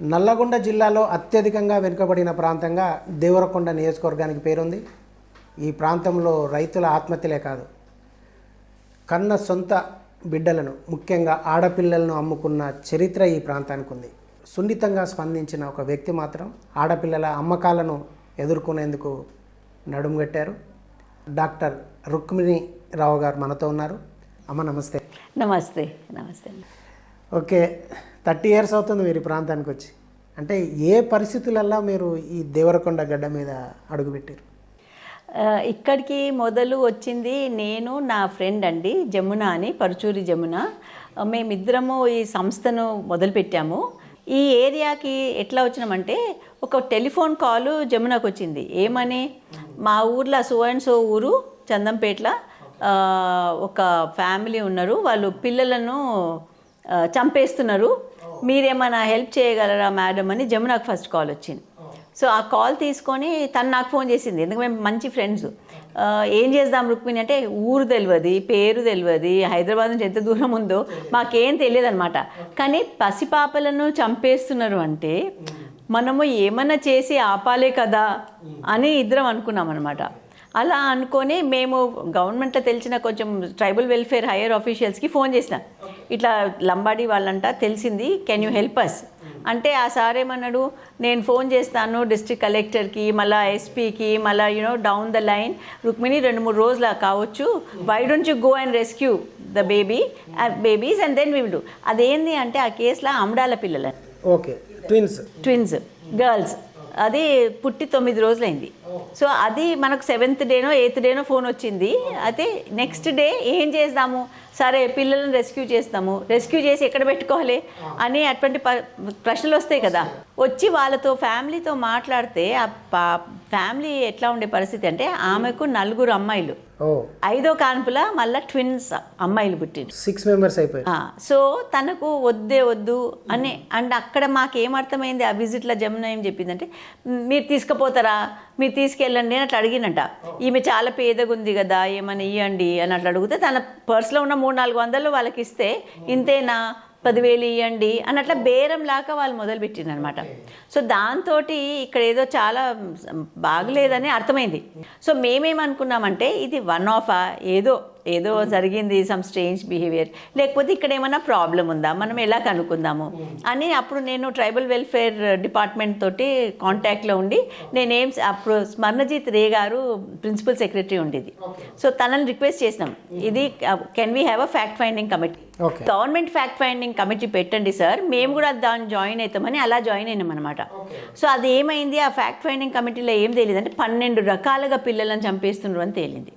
నల్లగొండ జిల్లాలో అత్యధికంగా వెనుకబడిన ప్రాంతంగా దేవరకొండ నియోజకవర్గానికి పేరుంది. ఈ ప్రాంతంలో రైతుల ఆత్మహత్యలే కాదు. కన్న సొంత బిడ్డలను ముఖ్యంగా ఆడపిల్లలను అమ్ముకున్న చరిత్ర ఈ ప్రాంతానికి ఉంది. సున్నితంగా స్పందించిన ఒక వ్యక్తి మాత్రం ఆడపిల్లల అమ్మకాలను ఎదుర్కొనేందుకు నడుము కట్టారు డాక్టర్ రుక్మిణి రావు గారు మనతో ఉన్నారు. అమ్మ నమస్తే. నమస్తే నమస్తే ఓకే థర్టీ ఇయర్స్ అవుతుంది మీరు ఈ ప్రాంతానికి వచ్చి. అంటే ఏ పరిస్థితులల్లో మీరు ఈ దేవరకొండ గడ్డ మీద అడుగుపెట్టారు ఇక్కడికి మొదలు వచ్చింది నేను నా ఫ్రెండ్ అండి జమున అని పరుచూరి జమున. మేమిద్దరము ఈ సంస్థను మొదలుపెట్టాము ఈ ఏరియాకి ఎట్లా వచ్చినామంటే ఒక టెలిఫోన్ కాల్ జమునకు వచ్చింది. ఏమని? మా ఊర్లో సో అండ్ సో ఊరు చందంపేట్ల. ఒక ఫ్యామిలీ ఉన్నారు. వాళ్ళు పిల్లలను చంపేస్తున్నారు. మీరేమైనా హెల్ప్ చేయగలరా మేడం అని జమునకు ఫస్ట్ కాల్ వచ్చింది. సో ఆ కాల్ తీసుకొని తను నాకు ఫోన్ చేసింది. ఎందుకంటే మేము మంచి ఫ్రెండ్స్ ఏం చేద్దాం రుక్మిణి అంటే ఊరు తెలియదు పేరు తెలియదు హైదరాబాద్ నుంచి ఎంత దూరం ఉందో మాకేం తెలియదు అనమాట కానీ పసిపాపలను చంపేస్తున్నారు అంటే మనము ఏమన్నా చేసి ఆపాలే కదా అని ఇద్దరం అనుకున్నాం అనమాట అలా అనుకొని మేము గవర్నమెంట్లో తెలిసిన కొంచెం ట్రైబల్ వెల్ఫేర్ హైయర్ ఆఫీషియల్స్కి ఫోన్ చేసిన. ఇట్లా లంబాడి వాళ్ళంట తెలిసింది కెన్ యూ హెల్ప్ అస్ అంటే ఆ సార్ ఏమన్నాడు నేను ఫోన్ చేస్తాను డిస్ట్రిక్ట్ కలెక్టర్కి మళ్ళీ ఎస్పీకి మళ్ళీ you know down the line Rukmini రెండు మూడు రోజులు కావచ్చు. Why don't you go and rescue the baby babies and then will do అదేంది అంటే ఆ కేసులో అమడాల పిల్లలు. ఓకే. ట్విన్స్ ట్విన్స్ గర్ల్స్ అది పుట్టి తొమ్మిది రోజులైంది. సో అది మనకు సెవెంత్ డేనో ఎయిత్ డేనో ఫోన్ వచ్చింది. అయితే నెక్స్ట్ డే ఏం చేద్దాము సరే పిల్లలను రెస్క్యూ చేస్తాము. రెస్క్యూ చేసి ఎక్కడ పెట్టుకోవాలి? అని అటువంటి ప్రశ్నలు వస్తాయి కదా. వచ్చి వాళ్ళతో ఫ్యామిలీతో మాట్లాడితే ఆ ఫ్యామిలీ ఎట్లా ఉండే పరిస్థితి అంటే ఆమెకు నలుగురు అమ్మాయిలు. ఐదో కాన్పుల మళ్ళీ ట్విన్స్ అమ్మాయిలు పుట్టిండ్రు. సిక్స్ మెంబర్స్ అయిపోయారు. ఆ, సో తనకు వద్దే వద్దు అని అండ్ అక్కడ మాకు ఏమర్థమైంది ఆ విజిట్లో జమున ఏం చెప్పిందంటే "మ్, మీరు తీసుకుపోతారా? మీరు తీసుకెళ్ళండి అని అట్లా అడిగినట్ట ఈమె చాలా పేదగా ఉంది కదా ఏమని ఇవ్వండి అని అట్లా అడిగితే తన పర్స్లో ఉన్న మూడు నాలుగు వందలు వాళ్ళకి ఇస్తే ఇంతేనా? పదివేలు ఇవ్వండి అని అట్లా బేరం లాగా వాళ్ళు మొదలుపెట్టింది అనమాట సో దాంతో ఇక్కడ ఏదో చాలా బాగలేదని అర్థమైంది. సో మేమేమనుకున్నామంటే ఇది వన్ ఆఫ్ ఏదో ఏదో జరిగింది సమ్ స్ట్రేంజ్ బిహేవియర్ లేకపోతే ఇక్కడ ఏమైనా ప్రాబ్లం ఉందా? మనం ఎలా కనుక్కుందాము? అని అప్పుడు నేను ట్రైబల్ వెల్ఫేర్ డిపార్ట్మెంట్ తోటి కాంటాక్ట్లో ఉండి నేనేం అప్పుడు స్మరణజిత్ రే గారు ప్రిన్సిపల్ సెక్రటరీ ఉండేది. సో తనని రిక్వెస్ట్ చేసినాం. ఇది can we have a fact finding committee government fact finding committee పెట్టండి సార్ మేము కూడా దాన్ని జాయిన్ అవుతామని అలా జాయిన్ అయినాం అనమాట సో అది ఏమైంది? ఆ ఫ్యాక్ట్ ఫైండింగ్ కమిటీలో ఏం తెలియదు అంటే పన్నెండు రకాలుగా పిల్లలను చంపేస్తున్నారు అని తేలింది.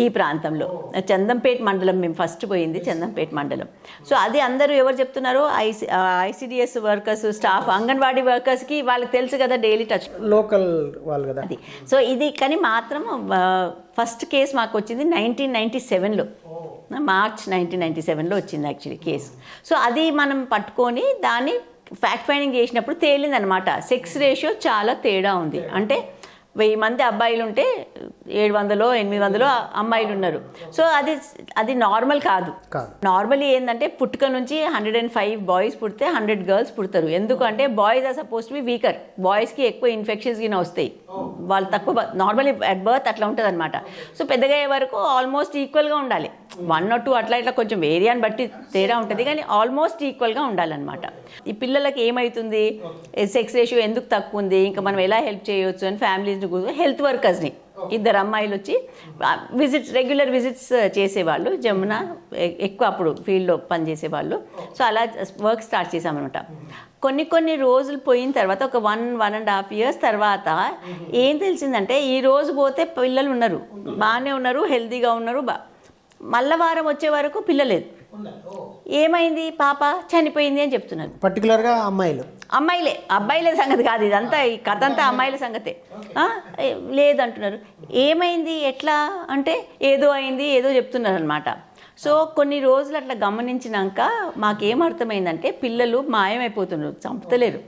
ఈ ప్రాంతంలో. చందంపేట మండలం మేము ఫస్ట్ పోయింది చందంపేట మండలం. సో అది అందరూ ఎవరు చెప్తున్నారు IC ICDS workers staff anganwadi వర్కర్స్కి వాళ్ళకి తెలుసు కదా డైలీ టచ్. లోకల్ వాళ్ళు కదా. అది. సో ఇది కానీ మాత్రం ఫస్ట్ కేసు మాకు వచ్చింది నైన్టీన్ నైంటీ సెవెన్లో. మార్చ్ నైన్టీన్ నైంటీ సెవెన్లో వచ్చింది యాక్చువల్లీ కేసు. సో అది మనం పట్టుకొని దాన్ని ఫ్యాక్ట్ ఫైండింగ్ చేసినప్పుడు తేలిందనమాట సెక్స్ రేషియో చాలా తేడా ఉంది. అంటే వెయ్యి మంది అబ్బాయిలు ఉంటే ఏడు వందలో ఎనిమిది వందలో అమ్మాయిలు ఉన్నారు సో అది అది నార్మల్ కాదు. నార్మల్లీ ఏంటంటే పుట్టుక నుంచి హండ్రెడ్ అండ్ ఫైవ్ బాయ్స్ పుడితే హండ్రెడ్ గర్ల్స్ పుడతారు. ఎందుకంటే boys are suppose to be weaker. బాయ్స్కి ఎక్కువ ఇన్ఫెక్షన్స్ గిన వస్తాయి. వాళ్ళు తక్కువ నార్మల్లీ అట్ బర్త్ అట్లా ఉంటుంది అనమాట సో పెద్దగా అయ్యే వరకు ఆల్మోస్ట్ ఈక్వల్గా ఉండాలి. వన్ ఆర్ టూ అట్లా ఇట్లా కొంచెం ఏరియాని బట్టి తేడా ఉంటుంది కానీ ఆల్మోస్ట్ ఈక్వల్గా ఉండాలన్నమాట. ఈ పిల్లలకి ఏమవుతుంది సెక్స్ రేషియో ఎందుకు తక్కువ ఉంది? ఇంకా మనం ఎలా హెల్ప్ చేయొచ్చు అని ఫ్యామిలీస్ని హెల్త్ వర్కర్స్ని ఇద్దరు అమ్మాయిలు వచ్చి విజిట్స్ రెగ్యులర్ విజిట్స్ చేసేవాళ్ళు. జమున ఎక్కువ అప్పుడు ఫీల్డ్లో పనిచేసేవాళ్ళు. సో అలా వర్క్ స్టార్ట్ చేసామన్నమాట కొన్ని కొన్ని రోజులు పోయిన తర్వాత ఒక one one and half years తర్వాత ఏం తెలిసిందంటే ఈ రోజు పోతే పిల్లలు ఉన్నారు. బాగానే ఉన్నారు హెల్తీగా ఉన్నారు బా మళ్ళా వారం వచ్చే వరకు పిల్లలేదు. ఏమైంది పాప? చనిపోయింది అని చెప్తున్నారు. పర్టికులర్గా అమ్మాయిలు. అమ్మాయిలే. అబ్బాయిల సంగతి కాదు ఇదంతా ఈ కథ అంతా అమ్మాయిల సంగతే. లేదంటున్నారు. ఏమైంది? ఎట్లా? అంటే ఏదో అయింది ఏదో చెప్తున్నారు అనమాట సో కొన్ని రోజులు అట్లా గమనించినాక మాకేం అర్థమైందంటే పిల్లలు మాయమైపోతున్నారు. చంపుతలేరు.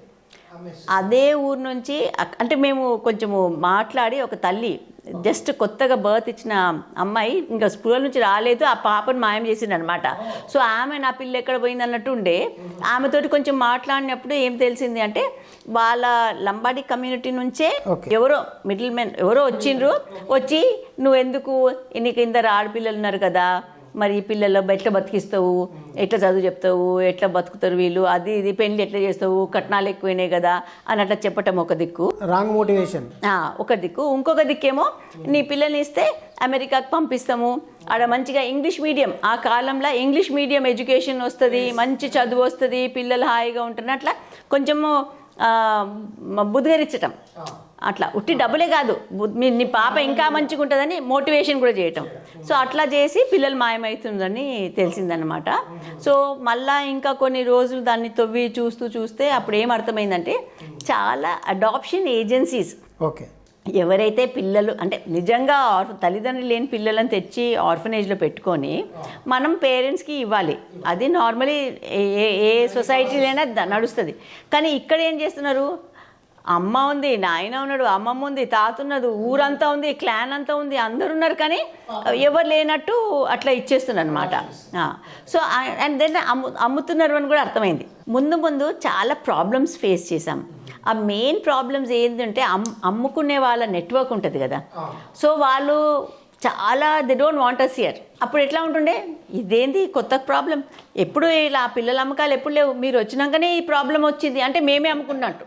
అదే ఊరు నుంచి అంటే మేము కొంచెము మాట్లాడి ఒక తల్లి జస్ట్ కొత్తగా బర్త్ ఇచ్చిన అమ్మాయి ఇంకా స్కూల్ నుంచి రాలేదు ఆ పాపను మాయం చేసింది అనమాట సో ఆమె నా పిల్ల ఎక్కడ పోయింది అన్నట్టు ఉండే. ఆమెతోటి కొంచెం మాట్లాడినప్పుడు ఏం తెలిసింది అంటే వాళ్ళ లంబాడి కమ్యూనిటీ నుంచే. ఎవరో మిడిల్ మెన్ ఎవరో వచ్చిండ్రు. వచ్చి నువ్వు ఎందుకు నీకు ఇందరు ఆడపిల్లలు ఉన్నారు కదా. మరి ఈ పిల్లలు ఎట్లా బతికిస్తావు? ఎట్లా చదువు చెప్తావు? ఎట్లా బతుకుతారు వీళ్ళు? అది ఇది పెళ్ళి ఎట్లా చేస్తావు? కట్నాలు ఎక్కువైనాయి కదా అని అట్లా చెప్పటం ఒక దిక్కు. రాంగ్ మోటివేషన్ ఒక దిక్కు. ఇంకొక దిక్కేమో నీ పిల్లల్ని ఇస్తే అమెరికాకు పంపిస్తాము. ఆడ మంచిగా ఇంగ్లీష్ మీడియం. ఆ కాలంలో ఇంగ్లీష్ మీడియం ఎడ్యుకేషన్ వస్తుంది మంచి చదువు వస్తుంది పిల్లలు హాయిగా ఉంటున్నారు. అట్లా కొంచెము బుద్ధిగరించటం అట్లా. ఉట్టి డబ్బులే కాదు. నీ పాప ఇంకా మంచిగా ఉంటుందని మోటివేషన్ కూడా చేయటం. సో అట్లా చేసి పిల్లలు మాయమవుతుందని తెలిసిందనమాట సో మళ్ళా ఇంకా కొన్ని రోజులు దాన్ని తవ్వి చూస్తూ చూస్తే అప్పుడు ఏం అర్థమైందంటే చాలా అడాప్షన్ ఏజెన్సీస్. ఓకే. ఎవరైతే పిల్లలు అంటే నిజంగా ఆర్ఫ తల్లిదండ్రులు లేని పిల్లలను తెచ్చి ఆర్ఫనేజ్లో పెట్టుకొని మనం పేరెంట్స్కి ఇవ్వాలి. అది నార్మలీ ఏ ఏ- సొసైటీలైనా నడుస్తుంది. కానీ ఇక్కడ ఏం చేస్తున్నారు? అమ్మ ఉంది నాయన ఉన్నాడు అమ్మమ్మ ఉంది తాత ఉన్నది ఊరంతా ఉంది క్లాన్ అంతా ఉంది అందరు ఉన్నారు కానీ ఎవరు లేనట్టు అట్లా ఇచ్చేస్తున్నారు అనమాట సో అండ్ దెన్ అమ్ము అమ్ముతున్నారు అని కూడా అర్థమైంది. ముందు ముందు చాలా ప్రాబ్లమ్స్ ఫేస్ చేసాం ఆ మెయిన్ ప్రాబ్లమ్స్ ఏంటంటే అమ్ అమ్ముకునే వాళ్ళ నెట్వర్క్ ఉంటుంది కదా. సో వాళ్ళు చాలా they don't want us here అప్పుడు ఎట్లా ఉంటుండే? ఇదేంది కొత్త ప్రాబ్లం ఎప్పుడు ఇలా పిల్లల అమ్మకాలు ఎప్పుడు లేవు? మీరు వచ్చినాకనే ఈ ప్రాబ్లం వచ్చింది. అంటే మేమే అమ్ముకున్నట్టు.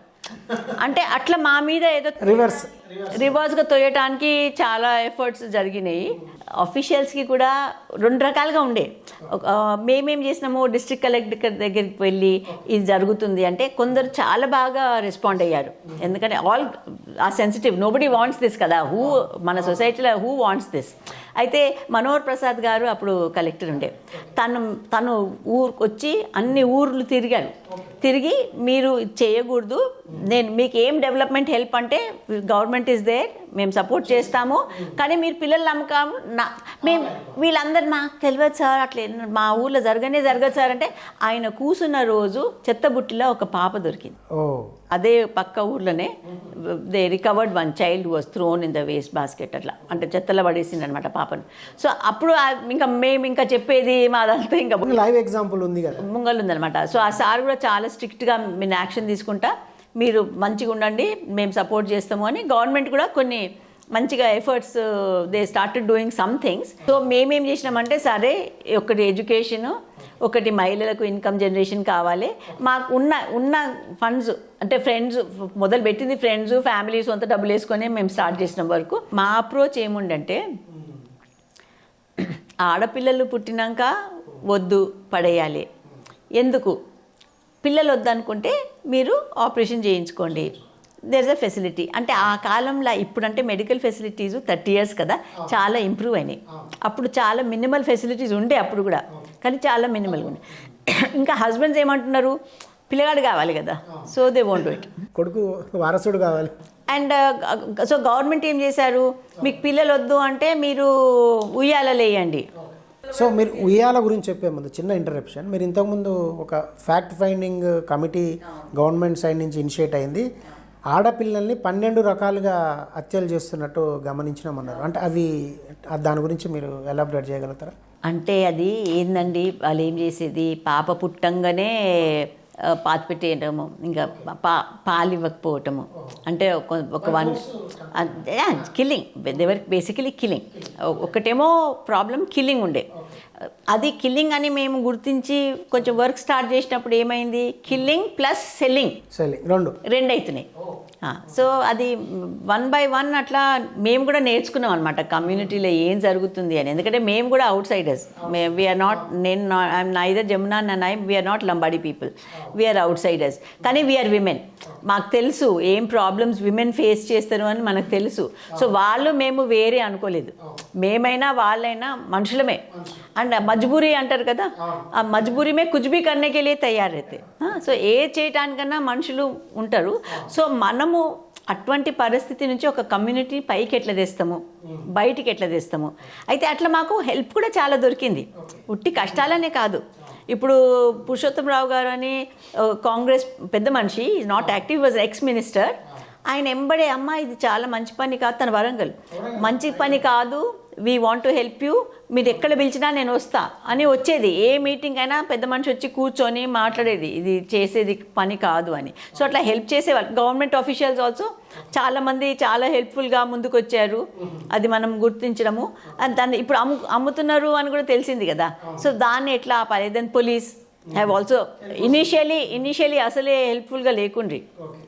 అంటే అట్లా మా మీద ఏదో రివర్స్ రివర్స్గా తోయటానికి చాలా ఎఫర్ట్స్ జరిగినాయి. అఫీషియల్స్కి కూడా రెండు రకాలుగా ఉండే. మేమేం చేసినాము డిస్ట్రిక్ట్ కలెక్టర్ దగ్గరికి వెళ్ళి ఇది జరుగుతుంది అంటే కొందరు చాలా బాగా రెస్పాండ్ అయ్యారు. ఎందుకంటే all a sensitive nobody wants this కదా. హూ మన సొసైటీలో హూ వాంట్స్ దిస్ అయితే మనోహర్ ప్రసాద్ గారు అప్పుడు కలెక్టర్ ఉండే. తను తను ఊరికి వచ్చి అన్ని ఊర్లు తిరిగాడు. తిరిగి మీరు చేయకూడదు. నేను మీకు ఏం డెవలప్మెంట్ హెల్ప్ అంటే గవర్నమెంట్ ఇస్ దేర్ మేము సపోర్ట్ చేస్తాము. కానీ మీరు పిల్లలు నమ్మకం నా మేము వీళ్ళందరూ నాకు తెలియదు సార్ అట్లా మా ఊర్లో జరగనే జరగదు సార్ అంటే ఆయన కూసున్న రోజు చెత్తబుట్టిలో ఒక పాప దొరికింది. అదే పక్క ఊర్లోనే they recovered one child was thrown in the waste basket అట్లా. అంటే చెత్తలో పడేసింది అనమాట పాపను. సో అప్పుడు ఇంకా మేము ఇంకా చెప్పేది మాదంతా ఇంకా లైవ్ ఎగ్జాంపుల్ ఉంది కదా. ముంగల్ ఉందనమాట సో ఆ సార్ కూడా చాలా స్ట్రిక్ట్గా మీరు యాక్షన్ తీసుకుంటా. మీరు మంచిగా ఉండండి మేము సపోర్ట్ చేస్తాము అని గవర్నమెంట్ కూడా కొన్ని మంచిగా efforts they started doing somethings so మేమేం చేసినామంటే సరే ఒకటి ఎడ్యుకేషను ఒకటి మహిళలకు ఇన్కమ్ జనరేషన్ కావాలి. మాకు ఉన్న ఉన్న ఫండ్స్ అంటే ఫ్రెండ్స్ మొదలు పెట్టింది ఫ్రెండ్స్ ఫ్యామిలీ సొంత డబ్బులు వేసుకొని మేము స్టార్ట్ చేసిన వరకు. మా అప్రోచ్ ఏముండంటే ఆడపిల్లలు పుట్టినాక వద్దు పడేయాలి. ఎందుకు? పిల్లలు వద్దనుకుంటే మీరు ఆపరేషన్ చేయించుకోండి. దెర్ ఇస్ అ ఫెసిలిటీ అంటే ఆ కాలంలో ఇప్పుడంటే మెడికల్ ఫెసిలిటీస్ థర్టీ ఇయర్స్ కదా చాలా ఇంప్రూవ్ అయినాయి. అప్పుడు చాలా మినిమల్ ఫెసిలిటీస్ ఉండే అప్పుడు కూడా కానీ చాలా మినిమల్గా ఉండే. ఇంకా హస్బెండ్స్ ఏమంటున్నారు? పిల్లగాడు కావాలి కదా సో దే వోంట్ ఇట్ కొడుకు వారసుడు కావాలి. అండ్ సో గవర్నమెంట్ ఏం చేశారు? మీకు పిల్లలు వద్దు అంటే మీరు ఉయ్యాలలేయండి సో మీరు ఉయ్యాల గురించి చెప్పే ముందు చిన్న ఇంటరప్షన్ మీరు ఇంతకుముందు ఒక fact finding committee government side నుంచి ఇనిషియేట్ అయింది. ఆడపిల్లల్ని పన్నెండు రకాలుగా హత్యలు చేస్తున్నట్టు గమనించినామన్నారు అంటే అవి దాని గురించి మీరు ఎలాబరేట్ చేయగలుగుతారా? అంటే అది ఏందండి? వాళ్ళు ఏం చేసేది? పాప పుట్టంగానే పాతి పెట్టేయటము ఇంకా పా పాలు ఇవ్వకపోవటము. అంటే ఒక one killing they were basically killing ఒకటేమో ప్రాబ్లం కిల్లింగ్ ఉండే. అది కిల్లింగ్ అని మేము గుర్తించి కొంచెం వర్క్ స్టార్ట్ చేసినప్పుడు ఏమైంది? కిల్లింగ్ ప్లస్ సెల్లింగ్ సెల్లింగ్ రెండు. రెండు అవుతున్నాయి సో అది వన్ బై వన్ అట్లా మేము కూడా నేర్చుకున్నాం అనమాట కమ్యూనిటీలో ఏం జరుగుతుంది అని. ఎందుకంటే మేము కూడా అవుట్ సైడర్స్ వీఆర్ నాట్ నేను I'm neither Jamuna and I we are not Lambadi people we are outsiders కానీ వీఆర్ విమెన్ మాకు తెలుసు ఏం ప్రాబ్లమ్స్ విమెన్ ఫేస్ చేస్తారు అని మనకు తెలుసు. సో వాళ్ళు మేము వేరే అనుకోలేదు. మేమైనా వాళ్ళైనా మనుషులమే. అండ్ మజ్బూరీ అంటారు కదా ఆ మజ్బూరి మే కుచ్ తయారైతే. సో ఏ చేయటానికన్నా మనుషులు ఉంటారు. సో మనము అటువంటి పరిస్థితి నుంచి ఒక కమ్యూనిటీ పైకి ఎట్లా తెస్తాము బయటికి ఎట్లా తెస్తాము అయితే అట్లా మాకు హెల్ప్ కూడా చాలా దొరికింది. ఉట్టి కష్టాలనే కాదు. ఇప్పుడు పురుషోత్తం రావు గారు అని కాంగ్రెస్ పెద్ద మనిషి is not active was ex minister ఆయన ఎంబడే అమ్మ ఇది చాలా మంచి పని కాదు తన వరంగల్. మంచి పని కాదు we want to help you మీరు ఎక్కడ పిలిచినా నేను వస్తా అని వచ్చేది. ఏ మీటింగ్ అయినా పెద్ద మనిషి వచ్చి కూర్చొని మాట్లాడేది. ఇది చేసేది పని కాదు అని. సో అట్లా హెల్ప్ చేసేవాళ్ళు. గవర్నమెంట్ ఆఫీషియల్స్ ఆల్సో చాలామంది చాలా హెల్ప్ఫుల్గా ముందుకు వచ్చారు అది మనం గుర్తించడము. దాన్ని ఇప్పుడు అమ్ము అమ్ముతున్నారు అని కూడా తెలిసింది కదా. సో దాన్ని ఎట్లా ఆపాలి? Then police have also initially initially అసలే హెల్ప్ఫుల్గా లేకుండ్రి.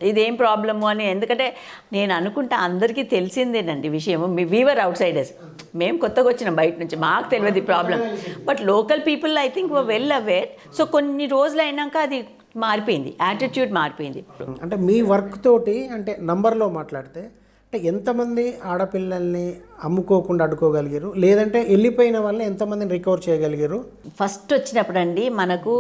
ఇదేం ప్రాబ్లము అని. ఎందుకంటే నేను అనుకుంటా అందరికీ తెలిసిందేనండి విషయం మీ వీవర్ అవుట్ సైడర్స్ మేము కొత్తగా వచ్చినాం బయట నుంచి. మాకు తెలియదు ఈ problem but local people I think well aware so కొన్ని రోజులు అయినాక అది మారిపోయింది. యాటిట్యూడ్ మారిపోయింది. అంటే మీ వర్క్ తోటి అంటే నంబర్లో మాట్లాడితే అంటే ఎంతమంది ఆడపిల్లల్ని అమ్ముకోకుండా అడ్డుకోగలిగారు? లేదంటే వెళ్ళిపోయిన వాళ్ళని ఎంతమందిని రికవర్ చేయగలిగారు? ఫస్ట్ వచ్చినప్పుడు అండి మనకు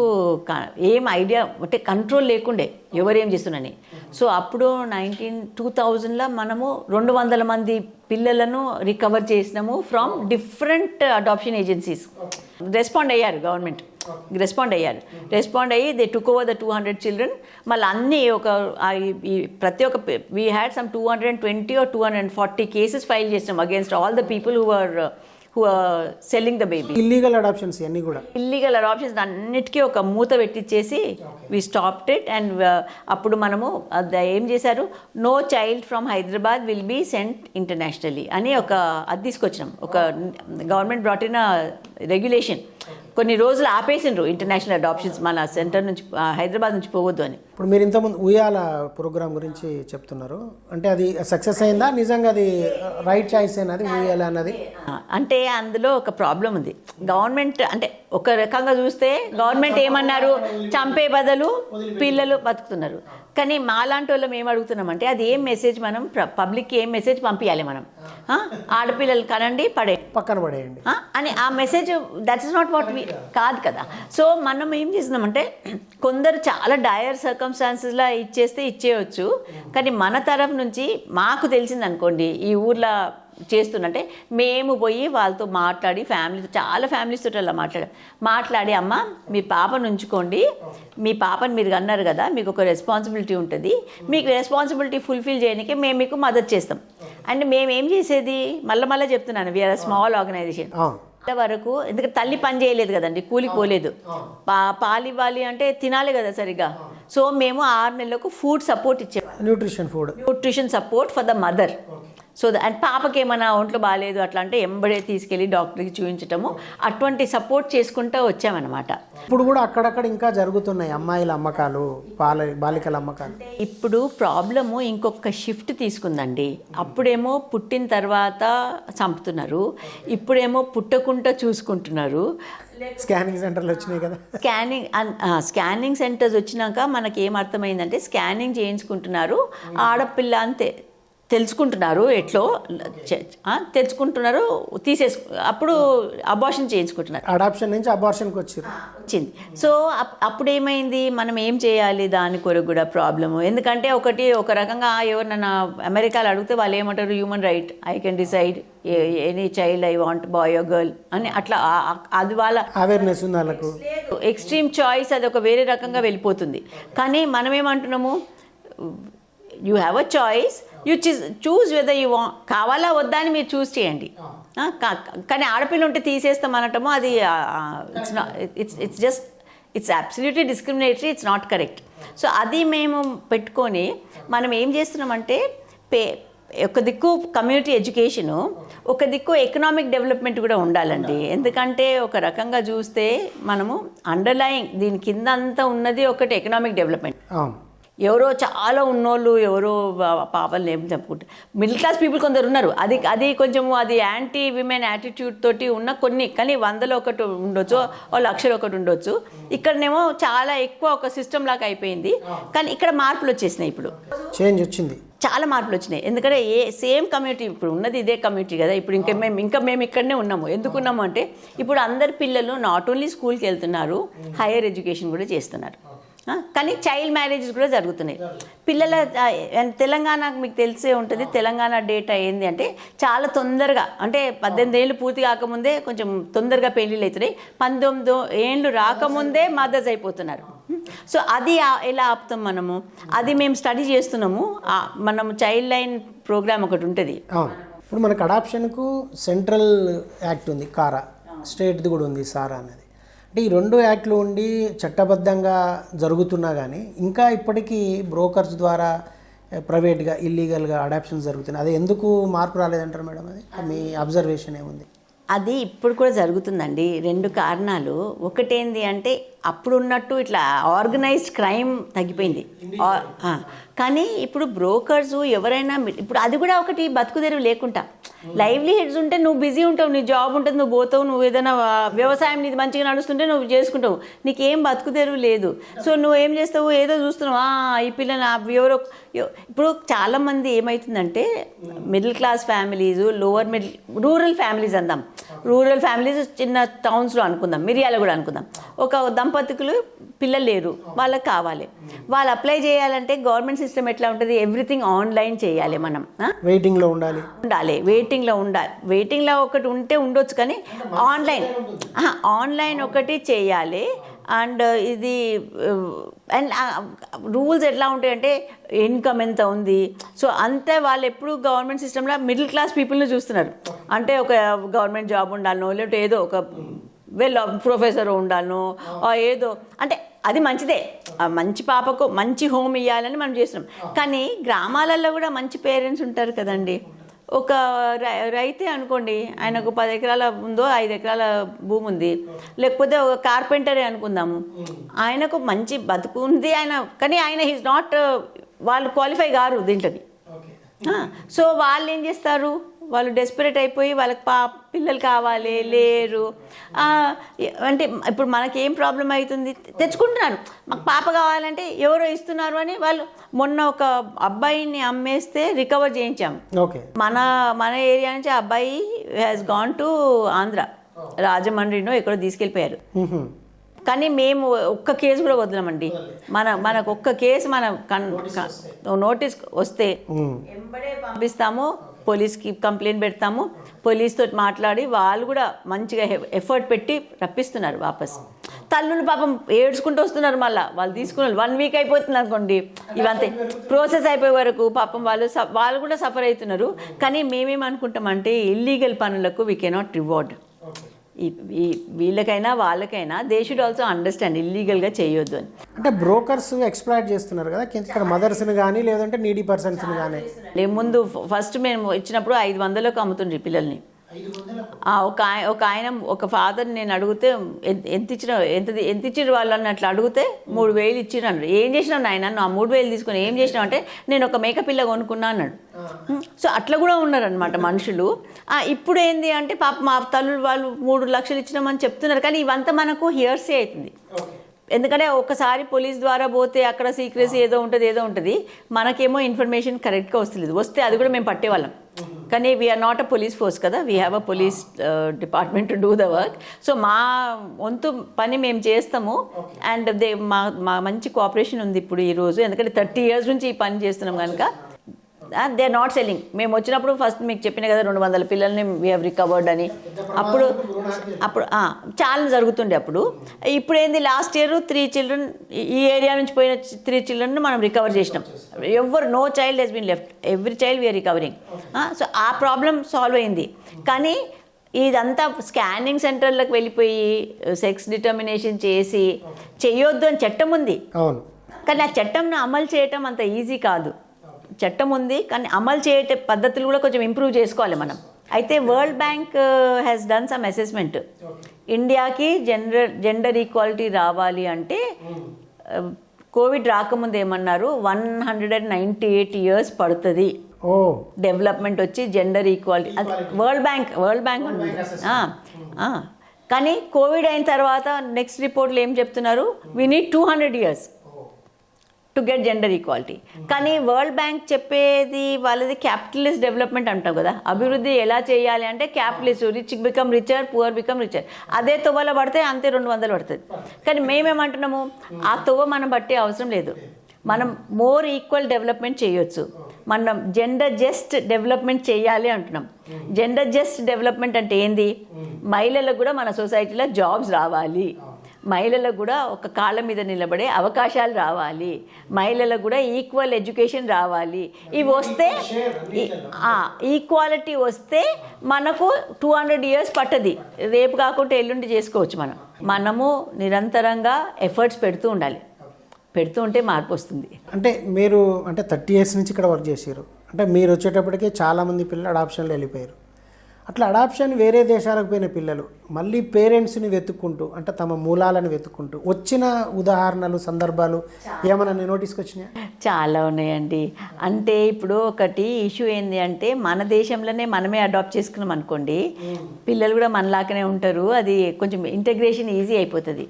ఏం ఐడియా అంటే కంట్రోల్ లేకుండే ఎవరేం చేస్తున్నారని సో అప్పుడు నైన్టీన్ టూ థౌజండ్లో మనము రెండు వందల మంది పిల్లలను రికవర్ చేసినాము from different adoption agencies respond అయ్యారు గవర్నమెంట్ రెస్పాండ్ అయ్యారు. రెస్పాండ్ అయ్యి they took over the two hundred children మళ్ళీ అన్నీ ఒక ఈ- ప్రతి ఒక్క we had some two hundred and twenty or two hundred and forty cases file చేసినాం against all the people who are who are selling the baby illegal adoptions ఇవన్నీ కూడా. Illegal adoptions అన్నిటికీ ఒక మూత పెట్టించేసి వి స్టాప్డ్ ఇట్ అండ్ అప్పుడు మనము ఏం చేశారు? No child from Hyderabad will be sent internationally అని ఒక అది తీసుకొచ్చినాం. ఒక గవర్నమెంట్ బ్రాట్ ఇన్ రెగ్యులేషన్ కొన్ని రోజులు ఆపేసిండ్రు ఇంటర్నేషనల్ అడాప్షన్స్ మన సెంటర్ నుంచి హైదరాబాద్ నుంచి పోవద్దు అని. ఇప్పుడు మీరు ఇంతకుముందు ఉయ్యాల ప్రోగ్రామ్ గురించి చెప్తున్నారు. అంటే అది సక్సెస్ అయిందా? నిజంగా అది రైట్ చాయిస్ అయినది ఉయ్యాల అన్నది? అంటే అందులో ఒక ప్రాబ్లం ఉంది. గవర్నమెంట్ అంటే ఒక రకంగా చూస్తే గవర్నమెంట్ ఏమన్నారు? చంపే బదులు పిల్లలు బతుకుతున్నారు. కానీ మాలాంటి వాళ్ళం ఏం అడుగుతున్నామంటే అది ఏం మెసేజ్ మనం పబ్లిక్కి ఏం మెసేజ్ పంపించాలి మనం? ఆడపిల్లలు కనండి పడే పక్కన పడేయండి? అని ఆ message that is not what we కాదు కదా. సో మనం ఏం చేసినామంటే కొందరు చాలా డయర్ సర్కమ్స్టాన్సెస్లో ఇచ్చేస్తే ఇచ్చేయచ్చు. కానీ మన తరఫు నుంచి మాకు తెలిసింది అనుకోండి ఈ ఊర్లో చేస్తున్నట్టే మేము పోయి వాళ్ళతో మాట్లాడి ఫ్యామిలీతో చాలా ఫ్యామిలీస్ తోటి అలా మాట్లాడాం. మాట్లాడి అమ్మ మీ పాపను ఉంచుకోండి. మీ పాపని మీరు అన్నారు కదా మీకు ఒక రెస్పాన్సిబిలిటీ ఉంటుంది. మీకు రెస్పాన్సిబిలిటీ ఫుల్ఫిల్ చేయడానికి మేము మీకు మద్దతు చేస్తాం. అండ్ మేము ఏం చేసేది? మళ్ళీ మళ్ళీ చెప్తున్నాను వీఆర్ స్మాల్ ఆర్గనైజేషన్ వరకు ఎందుకంటే తల్లి పని చేయలేదు కదండి కూలికి పోలేదు. పా పాలు ఇవ్వాలి అంటే తినాలి కదా సరిగా సో మేము ఆరు నెలలకు food support ఇచ్చేవాళ్ళం. Nutrition food nutrition support for the mother so and పాపకి ఏమైనా ఒంట్లో బాగాలేదు అట్లా అంటే ఎంబడే తీసుకెళ్ళి డాక్టర్కి చూపించటము అటువంటి సపోర్ట్ చేసుకుంటూ వచ్చామన్నమాట. ఇప్పుడు కూడా అక్కడక్కడ ఇంకా జరుగుతున్నాయి అమ్మాయిల అమ్మకాలు బాల బాలికల అమ్మకాలు. ఇప్పుడు ప్రాబ్లము ఇంకొక షిఫ్ట్ తీసుకుందండి. అప్పుడేమో పుట్టిన తర్వాత చంపుతున్నారు. ఇప్పుడేమో పుట్టకుండా చూసుకుంటున్నారు. స్కానింగ్ సెంటర్లు వచ్చినాయి కదా. స్కానింగ్ స్కానింగ్ సెంటర్స్ వచ్చినాక మనకి ఏం అర్థమైందంటే స్కానింగ్ చేయించుకుంటున్నారు. ఆడపిల్ల అంతే. తెలుసుకుంటున్నారు ఎట్లో తెలుసుకుంటున్నారు తీసేసు అప్పుడు అబార్షన్ చేయించుకుంటున్నారు. అడాప్షన్ నుంచి అబార్షన్కి వచ్చారు వచ్చింది. సో అప్- అప్పుడు ఏమైంది మనం ఏం చేయాలి? దాని కొరకు కూడా ప్రాబ్లము ఎందుకంటే ఒకటి ఒక రకంగా ఎవరినైనా అమెరికాలో అడిగితే వాళ్ళు ఏమంటారు? Human right I can decide any child I want boy or girl అని అట్లా అది వాళ్ళ అవేర్నెస్ ఉంది వాళ్ళకు. ఎక్స్ట్రీమ్ చాయిస్ అది ఒక వేరే రకంగా వెళ్ళిపోతుంది. కానీ మనం ఏమంటున్నాము you have a choice you cheese choose whether you వా కావాలా వద్దా అని మీరు చూస్ చేయండి. కానీ ఆడపిల్ల ఉంటే తీసేస్తాం అనటము అది it's it's it's just it's absolutely discriminatory it's not correct so అది మేము పెట్టుకొని మనం ఏం చేస్తున్నామంటే పే ఒక దిక్కు కమ్యూనిటీ ఎడ్యుకేషను ఒక దిక్కు ఎకనామిక్ డెవలప్మెంట్ కూడా ఉండాలండి. ఎందుకంటే ఒక రకంగా చూస్తే మనము అండర్లయింగ్ దీని కింద అంతా ఉన్నది ఒకటి ఎకనామిక్ డెవలప్మెంట్ ఎవరో చాలా ఉన్నోళ్ళు ఎవరో పా- పాపల్ని ఏం చెప్పుకుంటారు మిడిల్ క్లాస్ పీపుల్ కొందరు ఉన్నారు. అది అది కొంచెము అది యాంటీ విమెన్ యాటిట్యూడ్ తోటి ఉన్న కొన్ని కానీ వందలో ఒకటి ఉండొచ్చు ఓ లక్షలో ఒకటి ఉండొచ్చు. ఇక్కడనేమో చాలా ఎక్కువ ఒక సిస్టమ్ లాగా అయిపోయింది. కానీ ఇక్కడ మార్పులు వచ్చేసినాయి ఇప్పుడు. చేంజ్ వచ్చింది. చాలా మార్పులు వచ్చినాయి. ఎందుకంటే ఏ సేమ్ కమ్యూనిటీ ఇప్పుడు ఉన్నది ఇదే కమ్యూనిటీ కదా. ఇప్పుడు ఇంకా మేము ఇంకా మేము ఇక్కడనే ఉన్నాము. ఎందుకున్నాము అంటే ఇప్పుడు అందరు పిల్లలు నాట్ ఓన్లీ స్కూల్కి వెళ్తున్నారు హైయర్ ఎడ్యుకేషన్ కూడా చేస్తున్నారు. కానీ చైల్డ్ మ్యారేజెస్ కూడా జరుగుతున్నాయి. పిల్లల తెలంగాణకు తెలంగాణ మీకు తెలిసే ఉంటుంది తెలంగాణ డేటా ఏంది అంటే చాలా తొందరగా అంటే పద్దెనిమిది ఏళ్ళు పూర్తి కాకముందే కొంచెం తొందరగా పెళ్ళిళ్ళు అవుతున్నాయి. పంతొమ్మిది ఏళ్ళు రాకముందే మదర్స్ అయిపోతున్నారు. సో అది ఎలా ఆపుతాం మనము? అది మేము స్టడీ చేస్తున్నాము. మనము మనం చైల్డ్ లైన్ ప్రోగ్రామ్ ఒకటి ఉంటుంది. ఇప్పుడు మనకు అడాప్షన్కు సెంట్రల్ యాక్ట్ ఉంది కారా స్టేట్ది కూడా ఉంది సారా అనేది. అంటే ఈ రెండు యాక్ట్లు ఉండి చట్టబద్ధంగా జరుగుతున్నా కానీ ఇంకా ఇప్పటికీ బ్రోకర్స్ ద్వారా ప్రైవేట్గా ఇల్లీగల్గా అడాప్షన్స్ జరుగుతున్నాయి. అది ఎందుకు మార్పు రాలేదంటారు మేడం అది? మీ అబ్జర్వేషన్ ఏముంది? అది ఇప్పుడు కూడా జరుగుతుందండి. రెండు కారణాలు. ఒకటేంది అంటే అప్పుడు ఉన్నట్టు ఇట్లా ఆర్గనైజ్డ్ క్రైమ్ తగ్గిపోయింది. కానీ ఇప్పుడు బ్రోకర్స్ ఎవరైనా ఇప్పుడు అది కూడా ఒకటి బతుకు తెరువు లేకుండా. లైవ్లీహుడ్స్ ఉంటే నువ్వు బిజీ ఉంటావు నీ జాబ్ ఉంటుంది నువ్వు పోతావు నువ్వు ఏదైనా వ్యవసాయం నీది మంచిగా నడుస్తుంటే నువ్వు చేసుకుంటావు. నీకేం బతుకు తెరువు లేదు. సో నువ్వు ఏం చేస్తావు? ఏదో చూస్తున్నావు. "ఆ, ఈ పిల్లని ఎవరో ఎవ- ఇప్పుడు చాలామంది ఏమవుతుందంటే middle class families lower middle rural families అందాం. రూరల్ ఫ్యామిలీస్ చిన్న టౌన్స్లో అనుకుందాం మిరియాల కూడా అనుకుందాం. ఒక దంపతికులు పిల్లలు లేరు వాళ్ళకి కావాలి. వాళ్ళు అప్లై చేయాలంటే గవర్నమెంట్ సిస్టమ్ ఎట్లా ఉంటుంది? ఎవ్రీథింగ్ ఆన్లైన్ చేయాలి మనం? వెయిటింగ్లో ఉండాలి. ఉండాలి వెయిటింగ్లో ఉండాలి వెయిటింగ్లో ఒకటి ఉంటే ఉండొచ్చు కానీ ఆన్లైన్ ఆన్లైన్ ఒకటి చేయాలి. అండ్ ఇది అండ్ రూల్స్ ఎట్లా ఉంటాయంటే ఇన్కమ్ ఎంత ఉంది? సో అంతే వాళ్ళు ఎప్పుడు గవర్నమెంట్ సిస్టంలో మిడిల్ క్లాస్ పీపుల్ని చూస్తున్నారు. అంటే ఒక గవర్నమెంట్ జాబ్ ఉండాలనో లేదంటే ఏదో ఒక వెల్ ప్రొఫెసర్ ఉండాలనో ఆ. ఏదో అంటే అది మంచిదే. ఆ మంచి పాపకు మంచి హోమ్ ఇవ్వాలని మనం చేస్తున్నాం. కానీ గ్రామాలలో కూడా మంచి పేరెంట్స్ ఉంటారు కదండి. ఒక రైతే అనుకోండి ఆయనకు పది ఎకరాల ఉందో ఐదు ఎకరాల భూమి ఉంది. లేకపోతే ఒక కార్పెంటరే అనుకుందాము. ఆయనకు మంచి బతుకు ఉంది ఆయన కానీ ఆయన ఈజ్ నాట్ వాళ్ళు క్వాలిఫై కారు దీంట్లోకి. సో వాళ్ళు ఏం చేస్తారు? వాళ్ళు డెస్పరేట్ అయిపోయి వాళ్ళకి పా పిల్లలు కావాలి లేరు. అంటే ఇప్పుడు మనకి ఏం ప్రాబ్లం అవుతుంది? తెచ్చుకుంటున్నారు. మాకు పాప కావాలంటే ఎవరో ఇస్తున్నారు అని వాళ్ళు మొన్న ఒక అబ్బాయిని అమ్మేస్తే రికవర్ చేయించాము ఓకే. మన మన ఏరియా నుంచి ఆ అబ్బాయి హ్యాస్ గాన్ టు ఆంధ్ర రాజమండ్రినో ఎక్కడో తీసుకెళ్ళిపోయారు. కానీ మేము ఒక్క కేసు కూడా వదలమండి. మన మనకు ఒక్క కేసు మన నోటీస్ వస్తే. పంపిస్తాము. పోలీస్కి కంప్లైంట్ పెడతాము. పోలీస్తో మాట్లాడి వాళ్ళు కూడా మంచిగా ఎఫర్ట్ పెట్టి రప్పిస్తున్నారు వాపస్. తల్లులు పాపం ఏడ్చుకుంటూ వస్తున్నారు మళ్ళీ. వాళ్ళు తీసుకున్నారు. వన్ వీక్ అయిపోతుంది అనుకోండి. ఇవంతే. ప్రాసెస్ అయిపోయే వరకు పాపం వాళ్ళు స- వాళ్ళు కూడా సఫర్ అవుతున్నారు. కానీ మేమేమనుకుంటామంటే ఇల్లీగల్ పనులకు వీ కెనాట్ రివార్డ్ ఈ వీళ్ళకైనా వాళ్ళకైనా దే షుడ్ ఆల్సో అండర్స్టాండ్ ఇల్లీగల్గా చేయొద్దు అని. అంటే బ్రోకర్స్ ఎక్స్ప్లాయిట్ చేస్తున్నారు కదా ఇక్కడ మదర్స్ని కానీ లేదంటే నీడీ పర్సన్స్ని కానీ ముందు ఫస్ట్ మేము ఇచ్చినప్పుడు ఐదు వందలకు అమ్ముతుండ్రి పిల్లల్ని. ఒక ఒక ఆయన ఒక ఫాదర్ నేను అడిగితే ఎంత- ఇచ్చిన ఎంత ఎంత ఇచ్చిన వాళ్ళు? అన్నట్లు అడిగితే మూడు వేలు ఇచ్చిర్రు అన్నాడు. ఏం చేసినావు నాయన? నువ్వు ఆ మూడు వేలు తీసుకుని ఏం చేసినావు? అంటే నేను ఒక మేకప్ పిల్ల కొనుక్కున్నా అన్నాడు. సో అట్లా కూడా ఉన్నారనమాట మనుషులు. ఇప్పుడు ఏంది అంటే పాప మా తల్లులు వాళ్ళు మూడు లక్షలు ఇచ్చినామని చెప్తున్నారు. కానీ ఇవంతా మనకు హియర్సే అవుతుంది. ఎందుకంటే ఒకసారి పోలీస్ ద్వారా పోతే అక్కడ సీక్రెసీ ఏదో ఉంటుంది ఏదో ఉంటుంది. మనకేమో ఇన్ఫర్మేషన్ కరెక్ట్గా వస్తలేదు. వస్తే అది కూడా మేము పట్టేవాళ్ళం. కానీ we are not a police force కదా. We have a police department to do the work so మా వంతు పని మేము చేస్తాము. అండ్ దే మా మా మంచి కోఆపరేషన్ ఉంది ఇప్పుడు ఈ రోజు. ఎందుకంటే థర్టీ ఇయర్స్ నుంచి ఈ పని చేస్తున్నాం కనుక దే ఆర్ నాట్ సెల్లింగ్ మేము వచ్చినప్పుడు ఫస్ట్ మీకు చెప్పిన కదా రెండు వందల పిల్లల్ని వీ హ్యావ్ రికవర్డ్ అని. అప్పుడు అప్పుడు చాలా జరుగుతుండే అప్పుడు. ఇప్పుడు ఏంది లాస్ట్ ఇయర్ త్రీ చిల్డ్రన్ ఈ ఏరియా నుంచి పోయిన త్రీ చిల్డ్రన్ మనం రికవర్ చేసినాం. ఎవరు no child has been left every child we are recovering so ఆ ప్రాబ్లం సాల్వ్ అయింది. కానీ ఇదంతా స్కానింగ్ సెంటర్లకు వెళ్ళిపోయి సెక్స్ డిటర్మినేషన్ చేసి చేయొద్దు అని చట్టం ఉంది. అవును. కానీ ఆ చట్టంను అమలు చేయటం అంత ఈజీ కాదు. చట్టం ఉంది కానీ అమలు చేయట పద్ధతులు కూడా కొంచెం ఇంప్రూవ్ చేసుకోవాలి మనం. అయితే world bank has done some assessment ఇండియాకి జెండర్ జెండర్ ఈక్వాలిటీ రావాలి అంటే కోవిడ్ రాకముందు ఏమన్నారు? One hundred and ninety eight years పడుతుంది. ఓ. డెవలప్మెంట్ వచ్చి జెండర్ ఈక్వాలిటీ అది వరల్డ్ బ్యాంక్ వరల్డ్ బ్యాంక్. కానీ కోవిడ్ అయిన తర్వాత నెక్స్ట్ రిపోర్ట్లు ఏం చెప్తున్నారు? We need two hundred years to get gender equality. కానీ వరల్డ్ బ్యాంక్ చెప్పేది వాళ్ళది క్యాపిటలిస్ట్ డెవలప్మెంట్ అంటాం కదా. అభివృద్ధి ఎలా చేయాలి అంటే capitalist rich become richer poor become richer అదే తువ్వలో పడితే అంతే రెండు వందలు పడుతుంది. కానీ మేమేమంటున్నాము? ఆ తువ్వ మనం బట్టే అవసరం లేదు. మనం మోర్ ఈక్వల్ డెవలప్మెంట్ చేయొచ్చు. మనం జెండర్ జస్ట్ డెవలప్మెంట్ చేయాలి అంటున్నాం. జెండర్ జస్ట్ డెవలప్మెంట్ అంటే ఏంది? మహిళలకు కూడా మన సొసైటీలో జాబ్స్ రావాలి. మహిళలకు కూడా ఒక కాళ్ళ మీద నిలబడే అవకాశాలు రావాలి. మహిళలకు కూడా ఈక్వల్ ఎడ్యుకేషన్ రావాలి. ఇవి వస్తే ఈక్వాలిటీ వస్తే మనకు టూ హండ్రెడ్ ఇయర్స్ పట్టది. రేపు కాకుండా ఎల్లుండి చేసుకోవచ్చు మనం. మనము నిరంతరంగా ఎఫర్ట్స్ పెడుతూ ఉండాలి. పెడుతూ ఉంటే మార్పు వస్తుంది. అంటే మీరు అంటే థర్టీ ఇయర్స్ నుంచి ఇక్కడ వర్క్ చేసారు అంటే మీరు వచ్చేటప్పటికే చాలామంది పిల్లలు అడాప్షన్లో వెళ్ళిపోయారు. అట్లా అడాప్షన్ వేరే దేశాలకు పోయిన పిల్లలు మళ్ళీ పేరెంట్స్ని వెతుక్కుంటూ అంటే తమ మూలాలను వెతుక్కుంటూ వచ్చిన ఉదాహరణలు సందర్భాలు ఏమైనా నేను నోటీస్కి వచ్చినాయా? చాలా ఉన్నాయండి. అంటే ఇప్పుడు ఒకటి ఇష్యూ ఏంది అంటే మన దేశంలోనే మనమే అడాప్ట్ చేసుకున్నాం అనుకోండి పిల్లలు కూడా మనలాగానే ఉంటారు. అది కొంచెం ఇంటగ్రేషన్ ఈజీ అయిపోతుంది.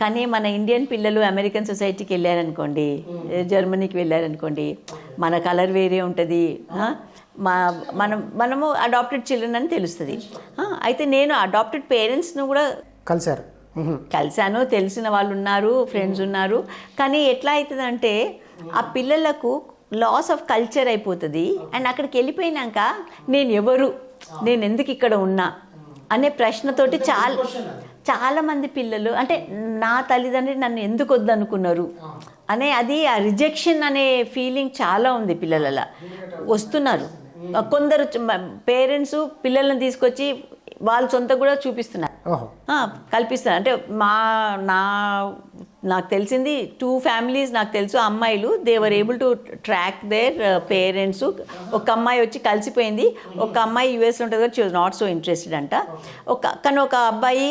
కానీ మన ఇండియన్ పిల్లలు అమెరికన్ సొసైటీకి వెళ్ళారనుకోండి జర్మనీకి వెళ్ళారనుకోండి మన కలర్ వేరే ఉంటుంది? మా మనం మనము అడాప్టెడ్ చిల్డ్రన్ అని తెలుస్తుంది. అయితే నేను అడాప్టెడ్ పేరెంట్స్ను కూడా కలిశారు. కలిశాను తెలిసిన వాళ్ళు ఉన్నారు ఫ్రెండ్స్ ఉన్నారు. కానీ ఎట్లా అవుతుందంటే ఆ పిల్లలకు లాస్ ఆఫ్ కల్చర్ అయిపోతుంది. అండ్ అక్కడికి వెళ్ళిపోయినాక నేను ఎవరు నేను ఎందుకు ఇక్కడ ఉన్నా అనే ప్రశ్నతోటి చాలా చాలా మంది పిల్లలు అంటే నా తల్లిదండ్రులు నన్ను ఎందుకు వద్దనుకున్నారు అనే అది ఆ రిజెక్షన్ అనే ఫీలింగ్ చాలా ఉంది పిల్లలలో. వస్తున్నారు. కొందరు పేరెంట్స్ పిల్లల్ని తీసుకొచ్చి వాళ్ళు సొంత కూడా చూపిస్తున్నారు. కల్పిస్తారు అంటే మా నా నాకు తెలిసింది టూ ఫ్యామిలీస్ నాకు తెలుసు అమ్మాయిలు. They were able to track their parents ఒక అమ్మాయి వచ్చి కలిసిపోయింది. ఒక అమ్మాయి యూఎస్లో ఉంటుంది కదా షీ నాట్ సో ఇంట్రెస్టెడ్ అంట. ఒక కానీ ఒక అబ్బాయి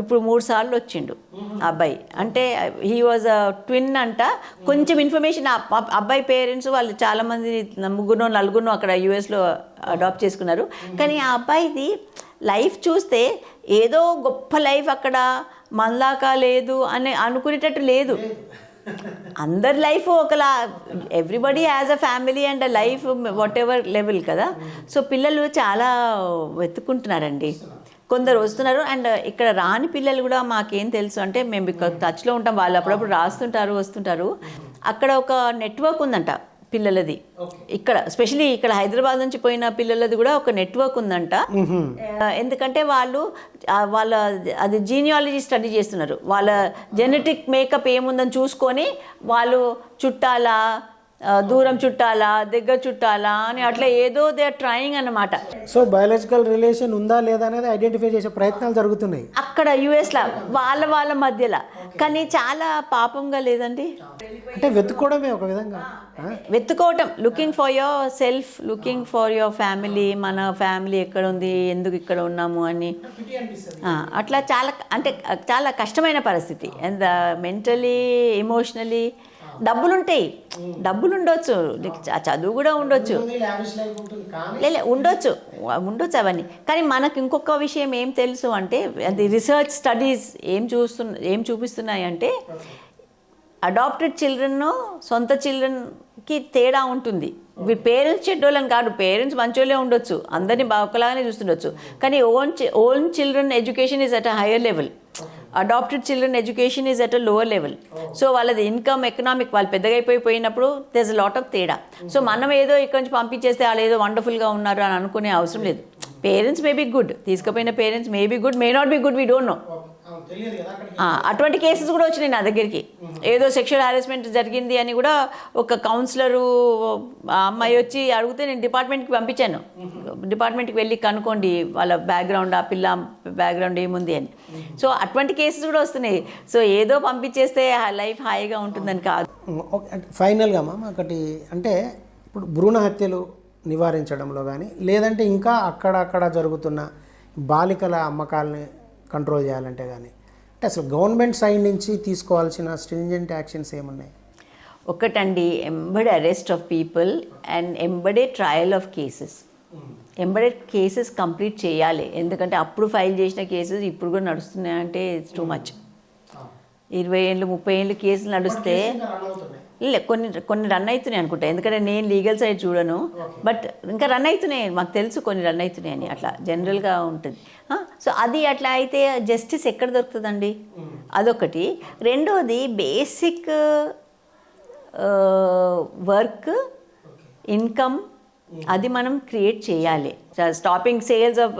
ఇప్పుడు మూడు సార్లు వచ్చిండు అబ్బాయి. అంటే హీ వాజ్ ట్విన్ అంట. కొంచెం ఇన్ఫర్మేషన్ అబ్బాయి పేరెంట్స్ వాళ్ళు చాలామంది ముగ్గురు నలుగురు అక్కడ యూఎస్లో అడాప్ట్ చేసుకున్నారు. కానీ ఆ అబ్బాయిది లైఫ్ చూస్తే ఏదో గొప్ప లైఫ్ అక్కడ మనలాగా లేదు అని అనుకునేటట్టు లేదు. అందరి లైఫ్ ఒకలా everybody has a family and life whatever level కదా. సో పిల్లలు చాలా వెతుక్కుంటున్నారండి. కొందరు వస్తున్నారు. అండ్ ఇక్కడ రాని పిల్లలు కూడా మాకేం తెలుసు అంటే మేము ఇక్కడ టచ్లో ఉంటాం. వాళ్ళు అప్పుడప్పుడు రాస్తుంటారు వస్తుంటారు. అక్కడ ఒక నెట్వర్క్ ఉందంట పిల్లలది. ఇక్కడ స్పెషలీ ఇక్కడ హైదరాబాద్ నుంచి పోయిన పిల్లలది కూడా ఒక నెట్వర్క్ ఉందంట. ఆ, ఎందుకంటే వాళ్ళు వాళ్ళ అది జీనియాలజీ స్టడీ చేస్తున్నారు. వాళ్ళ జెనెటిక్ మేకప్ ఏముందని చూసుకొని వాళ్ళు చుట్టాలా దూరం చుట్టాలా దగ్గర చుట్టాలా అని అట్లా ఏదో దే ఆర్ ట్రయింగ్ అన్నమాట. సో బయాలజికల్ రిలేషన్ ఉందా లేదా అనేది ఐడెంటిఫై చేసే ప్రయత్నాలు జరుగుతున్నాయి. అక్కడ యుఎస్లో వాళ్ళ వాళ్ళ మధ్యలో. కానీ చాలా పాపంగా లేదండి? అంటే వెతుక్కోవడమే ఒక విధంగా? వెతుకోవటం looking for yourself looking for your family మన ఫ్యామిలీ ఎక్కడ ఉంది ఎందుకు ఇక్కడ ఉన్నాము అని. అట్లా చాలా అంటే చాలా కష్టమైన పరిస్థితి. అండ్ మెంటలీ ఎమోషనలీ డబ్బులు ఉంటాయి డబ్బులు ఉండొచ్చు చదువు కూడా ఉండొచ్చు. లే ఉండొచ్చు. ఉండొచ్చు అవన్నీ. కానీ మనకు ఇంకొక విషయం ఏం తెలుసు అంటే అది రీసెర్చ్ స్టడీస్ ఏం చూస్తున్న ఏం చూపిస్తున్నాయి అంటే అడాప్టెడ్ చిల్డ్రన్ సొంత చిల్డ్రన్కి తేడా ఉంటుంది. పేరెంట్స్ చెడ్డోళ్ళని కాదు పేరెంట్స్ మంచోళ్ళే ఉండొచ్చు. అందరినీ బాగా ఒకలాగానే చూస్తుండొచ్చు. కానీ own own children education is at a higher level. Adopted children education is at a lower level. So వాళ్ళది ఇన్కమ్ ఎకనామిక్ వాళ్ళు పెద్దగా అయిపోయి పోయినప్పుడు దేస్ లాట్ ఆఫ్ తేడా. సో మనం ఏదో ఇక్కడి నుంచి పంపించేస్తే వాళ్ళు ఏదో వండర్ఫుల్గా ఉన్నారు అని అనుకునే అవసరం లేదు. Parents may be good తీసుకుపోయిన parents may be good may not be good we don't know అటువంటి కేసెస్ కూడా వచ్చినాయి నా దగ్గరికి. ఏదో సెక్షువల్ హారాస్మెంట్ జరిగింది అని కూడా ఒక కౌన్సిలరు అమ్మాయి వచ్చి అడిగితే నేను డిపార్ట్మెంట్కి పంపించాను. డిపార్ట్మెంట్కి వెళ్ళి కనుక్కోండి వాళ్ళ బ్యాక్గ్రౌండ్ ఆ పిల్ల బ్యాక్గ్రౌండ్ ఏముంది అని. సో అటువంటి కేసెస్ కూడా వస్తున్నాయి. సో ఏదో పంపించేస్తే లైఫ్ హాయిగా ఉంటుందని కాదు. ఫైనల్గా మామ ఒకటి అంటే ఇప్పుడు భ్రూణ హత్యలు నివారించడంలో కానీ లేదంటే ఇంకా అక్కడక్కడ జరుగుతున్న బాలికల అమ్మకాలని కంట్రోల్ చేయాలంటే కానీ అంటే అసలు గవర్నమెంట్ సైడ్ నుంచి తీసుకోవాల్సిన స్ట్రింజెంట్ యాక్షన్స్ ఏమున్నాయి? ఒకటండి ఎంబడే అరెస్ట్ ఆఫ్ పీపుల్ అండ్ ఎంబడే ట్రయల్ ఆఫ్ కేసెస్. ఎంబడే కేసెస్ కంప్లీట్ చేయాలి. ఎందుకంటే అప్పుడు ఫైల్ చేసిన కేసెస్ ఇప్పుడు కూడా నడుస్తున్నాయంటే ఇట్స్ టూ మచ్ ఇరవై ఏళ్ళు ముప్పై ఏళ్ళు కేసులు నడిస్తే లే కొన్ని కొన్ని రన్ అవుతున్నాయి అనుకుంటా. ఎందుకంటే నేను లీగల్ సైడ్ చూడను. బట్ ఇంకా రన్ అవుతున్నాయి మాకు తెలుసు కొన్ని రన్ అవుతున్నాయి అని అట్లా జనరల్గా ఉంటుంది. సో అది అట్లా అయితే జస్టిస్ ఎక్కడ దొరుకుతుందండి? అదొకటి. రెండోది బేసిక్ వర్క్ ఇన్కమ్ అది మనం క్రియేట్ చేయాలి. Stopping sales of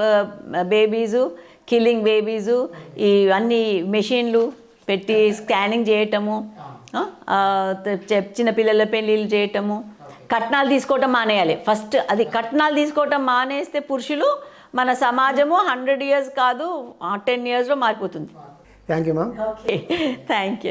babies killing babies ఈ అన్ని మెషిన్లు పెట్టి స్కానింగ్ చేయటము చిన్న పిల్లల పెళ్ళిళ్ళు చేయటము. కట్నాలు తీసుకోవటం మానేయాలి. ఫస్ట్ అది కట్నాలు తీసుకోవటం మానేస్తే పురుషులు మన సమాజము హండ్రెడ్ ఇయర్స్ కాదు టెన్ ఇయర్స్లో మారిపోతుంది. Thank you ma'am okay thank you